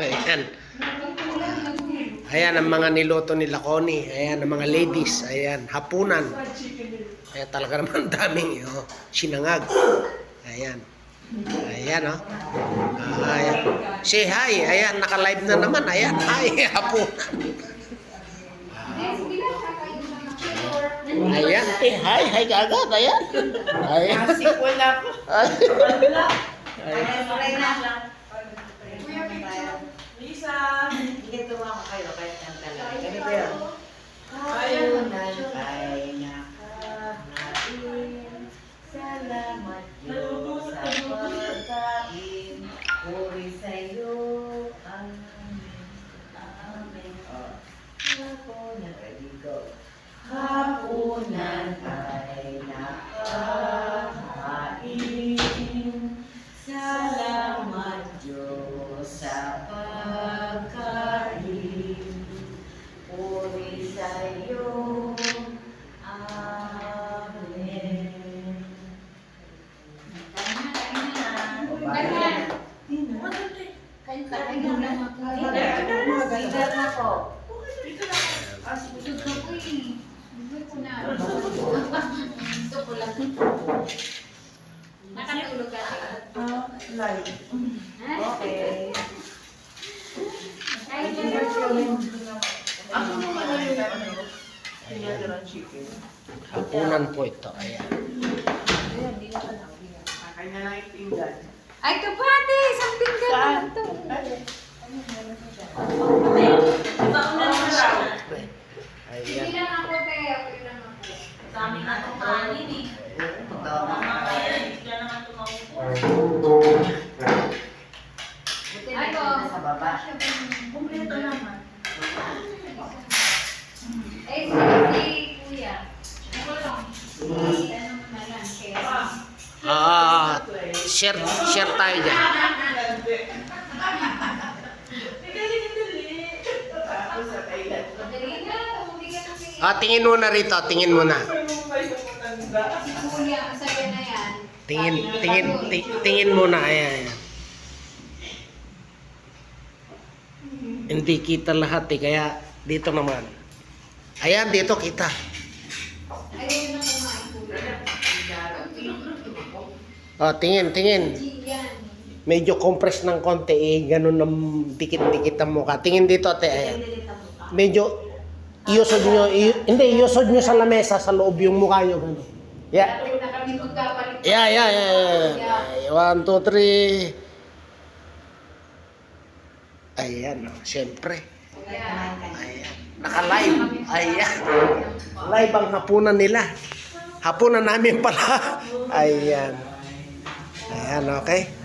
Ayan. Ayan ang mga niluto ni Connie. Ayan ang mga ladies. Ayan, hapunan. Ayan talaga naman daming oh, sinangag. Ayan. Ayan oh. Ayan. Say hi. Ayan, naka-live na naman. Ayan, hi. Hapunan. Ayan. Eh, hi. Hi kagad. Ayan. Ayan. Asik wala ko. Lisa! Hapunan. Ready, go. Hapunan ay nakakain. Salamat Diyos sa pagkain. Puri sa iyo. Amen. O, bakit? Sigar na po. Nakatulog ka. Ah, live. Okay. Kahit Ako naman na yung ano, tinatirang chicken. Hapunan po ito. Ayan. Kanya lang yung pinggan. Ay, kapate! Isang pinggan naman to. Ako. Ito. Buti na ito sa baba. Kompleto naman. Eh, si, si Kuya. Ako lang. Si, ano na lang, kaya. Ah, share, share tayo dyan. Ah, tingin muna rito, tingin sa matanda. Si Kuya, ang na yan. Tingin, tingin, ti- tingin muna. Ayan, ayan. Hindi kita lahat eh, kaya dito naman. Ayan, dito kita. Ayaw na kumain, Kuya. Oh, tingin, tingin. G yan. Medyo compress ng konti eh, ganun ng dikit-dikit ang mukha. Tingin dito, ate, ayan. Medyo, iusod nyo, i- hindi, iusod nyo sa lamesa, sa loob yung mukha nyo, ganun. Yeah. Dati na kami magkapalit. Yeah, yeah, yeah, yeah. One, two, three. Ayan, oh, siyempre. Kaya, Ayan. Naka-live. Ayan. Live ang hapunan nila. Hapunan namin pala. Ayan. Ayan, okay.